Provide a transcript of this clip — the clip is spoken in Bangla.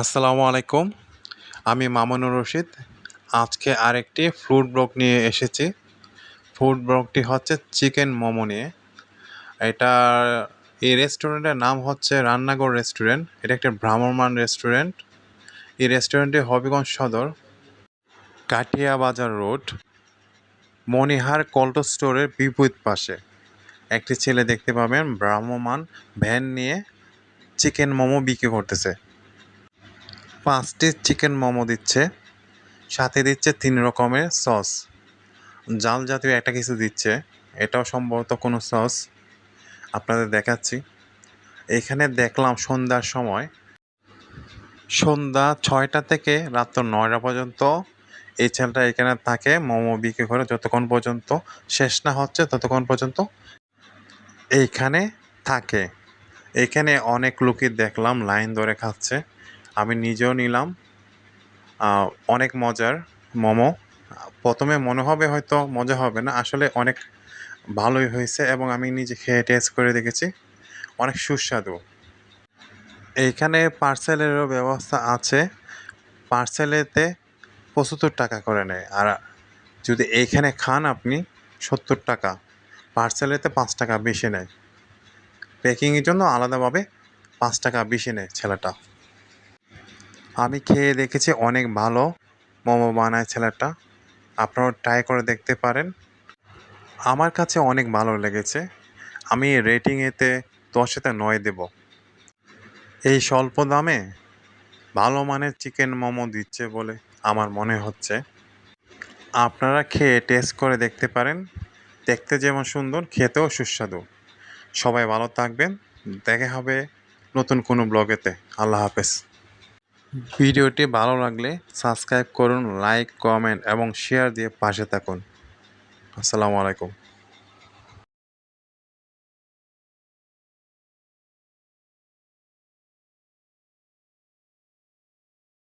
আসসালামু আলাইকুম। আমি মামুনুর রশিদ। আজকে আরেকটি ফুড ব্লগ নিয়ে এসেছি। ফুড ব্লগটি হচ্ছে চিকেন মোমো নিয়ে। এটা এই রেস্টুরেন্টের নাম হচ্ছে রান্নাঘর রেস্টুরেন্ট এটা একটা ভ্রাম্যমান রেস্টুরেন্ট এই রেস্টুরেন্টটি হবিগঞ্জ সদর কাটিয়া বাজার রোড মণিহার কোল্ড স্টোরের বিপরীত পাশে। একটি ছেলে দেখতে পাবেন ভ্রাম্যমাণ ভ্যান নিয়ে চিকেন মোমো বিক্রি করতেছে। পাঁচটি চিকেন মোমো দিচ্ছে, সাথে দিচ্ছে তিন রকমের সস। জাল জাতীয় একটা কিছু দিচ্ছে, এটাও সম্ভবত কোনো সস। আপনাদের দেখাচ্ছি। এখানে দেখলাম সন্ধ্যার সময়, সন্ধ্যা ছয়টা থেকে রাত্র নয়টা পর্যন্ত এই ছেলেটা এখানে থাকে, মোমো বিক্রি করে যতক্ষণ পর্যন্ত, শেষ না হচ্ছে ততক্ষণ পর্যন্ত এইখানে থাকে। এখানে অনেক লোকই দেখলাম লাইন ধরে খাচ্ছে। আমি নিজেও নিলাম। অনেক মজার। মোমো। প্রথমে মনে হবে হয়তো মজা হবে না। আসলে অনেক ভালোই হয়েছে এবং আমি নিজে খেয়ে টেস্ট করে দেখেছি। অনেক সুস্বাদু। এইখানে পার্সেলেরও ব্যবস্থা আছে। পার্সেলেতে পঁচাত্তর টাকা করে নেয়। আর যদি এইখানে খান আপনি, সত্তর টাকা। পার্সেলেতে পাঁচ টাকা বেশি নেয়। প্যাকিংয়ের জন্য আলাদাভাবে পাঁচ টাকা বেশি নেয় ছেলেটা। আমি খেয়ে দেখেছি অনেক ভালো মোমো বানায় ছেলেটা। আপনারাও ট্রাই করে দেখতে পারেন। আমার কাছে অনেক ভালো লেগেছে। আমি রেটিং এতে দশেতে নয় দেব। এই স্বল্প দামে ভালো মানের চিকেন মোমো দিচ্ছে বলে আমার মনে হচ্ছে। আপনারা খেয়ে টেস্ট করে দেখতে পারেন। দেখতে যেমন সুন্দর, খেতেও সুস্বাদু। সবাই ভালো থাকবেন। দেখা হবে নতুন কোনো ব্লগেতে আল্লাহ হাফেজ। ভিডিওটি ভালো লাগলে সাবস্ক্রাইব করুন লাইক কমেন্ট এবং শেয়ার দিয়ে পাশে থাকুন। আসসালামু আলাইকুম।